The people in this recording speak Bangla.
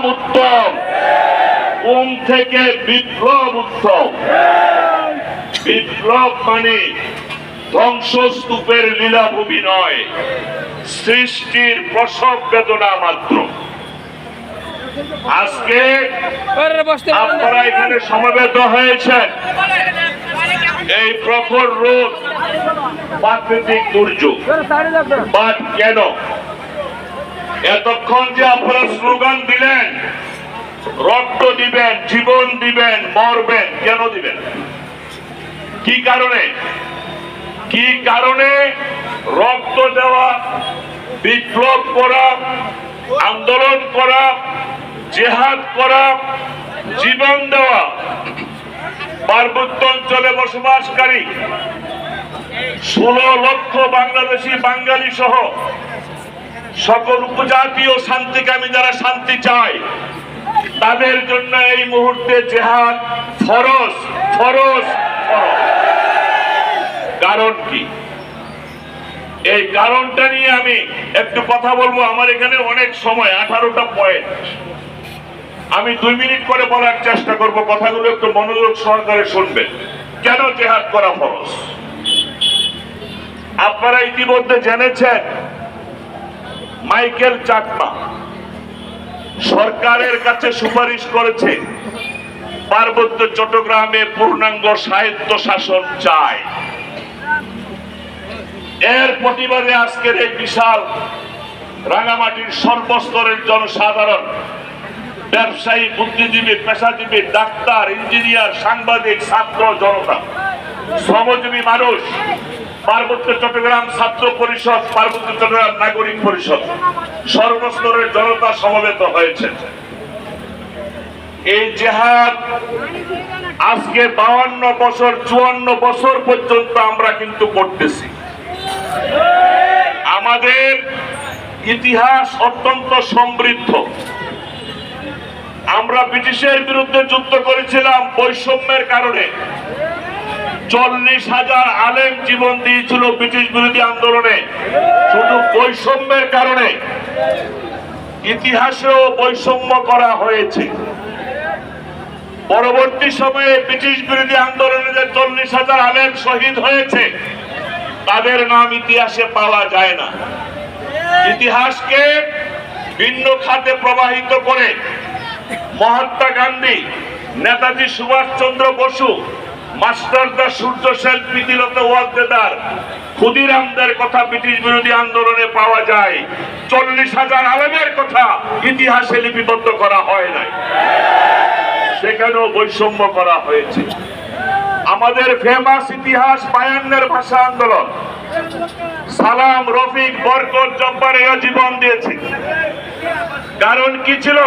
সংগ্রাম উত্তম ওম থেকে বিপ্লব উত্তম বিপ্লব মানে ধ্বংসস্তূপের লীলাভূমি নয় সৃষ্টির প্রসব বেদনা মাত্র। আজকে আপনারা এখানে সমবেত হয়েছেন। এই প্রখর রোদ প্রাকৃতিক দুর্যোগ। বাট কেন? এতক্ষণ যে আপনারা স্লোগান দিলেন, রক্ত দিবেন, জীবন দিবেন, মরবেন, কেন দিবেন? কি কারণে? কি কারণে রক্ত দেওয়া, বিপ্লব করা, আন্দোলন করা, জেহাদ করা, জীবন দেওয়া? পার্বত্য অঞ্চলে বসবাসকারী ষোলো লক্ষ বাংলাদেশি বাঙালি সহ সকল উপজাতি ও শান্তিকামী যারা শান্তি চায় তাদের জন্য এই মুহূর্তে জেহাদ ফরজ ফরজ ফরজ। কারণ কি? এই কারণটা নিয়ে আমি একটু কথা বলব, আমার এখানে অনেক সময়, আঠারোটা পয়েন্ট আমি দুই মিনিট করে বলার চেষ্টা করব, কথাগুলো একটু মনোযোগ সহকারে শুনবেন। কেন জেহাদ করা ফরজ? আপনারা ইতিমধ্যে জেনেছেন মাইকেল চাকমা সরকারের কাছে সুপারিশ করেছে, পার্বত্য চট্টগ্রামে পূর্ণাঙ্গ সাহিত্য শাসন চায় এর প্রতিবাদে আজকের এই বিশাল রাঙামাটির সর্বস্তরের জনসাধারণ, ব্যবসায়ী, বুদ্ধিজীবী, পেশাজীবী, ডাক্তার, ইঞ্জিনিয়ার, সাংবাদিক, ছাত্র, জনতা, শ্রমজীবী মানুষ পার্বত্য চট্টগ্রাম ছাত্র পরিষদ, পার্বত্য চট্টগ্রাম নাগরিক পরিষদ, সর্বস্তরের জনতা সমবেত হয়েছে। এই জেহাদ আজকে বাউান্ন বছর, চুয়ান্ন বছর পর্যন্ত আমরা কিন্তু করতেছি। আমাদের ইতিহাস অত্যন্ত সমৃদ্ধ। আমরা ব্রিটিশের বিরুদ্ধে যুদ্ধ করেছিলাম বৈষম্যের কারণে। চল্লিশ হাজার আলেম জীবন দিয়েছিল ব্রিটিশ বিরোধী আন্দোলনে। শুধু বৈষম্যের কারণে। ইতিহাসেও বৈষম্য করা হয়েছে। পরবর্তী সময়ে ব্রিটিশ বিরোধী আন্দোলনে যে চল্লিশ হাজার আলেম শহীদ হয়েছে, তাদের নাম ইতিহাসে পাওয়া যায় না। ইতিহাসকে ভিন্ন খাতে প্রবাহিত করে মহাত্মা গান্ধী, নেতাজি সুভাষচন্দ্র বসু মাস্টারদা সূর্য সেন প্রীতিলত ওয়ালদেদার, ক্ষুদিরামদের কথা ব্রিটিশ বিরোধী আন্দোলনে পাওয়া যায়। চল্লিশ হাজার আলমের কথা ইতিহাসে লিপিবদ্ধ করা হয় নাই। সেখানেও বৈষম্য করা হয়েছে। আমাদের ফেমাস ইতিহাস বায়ান্নের ভাষা আন্দোলন। সালাম, রফিক, বরকত, জব্বার জীবন দিয়েছে। কারণ কি ছিল?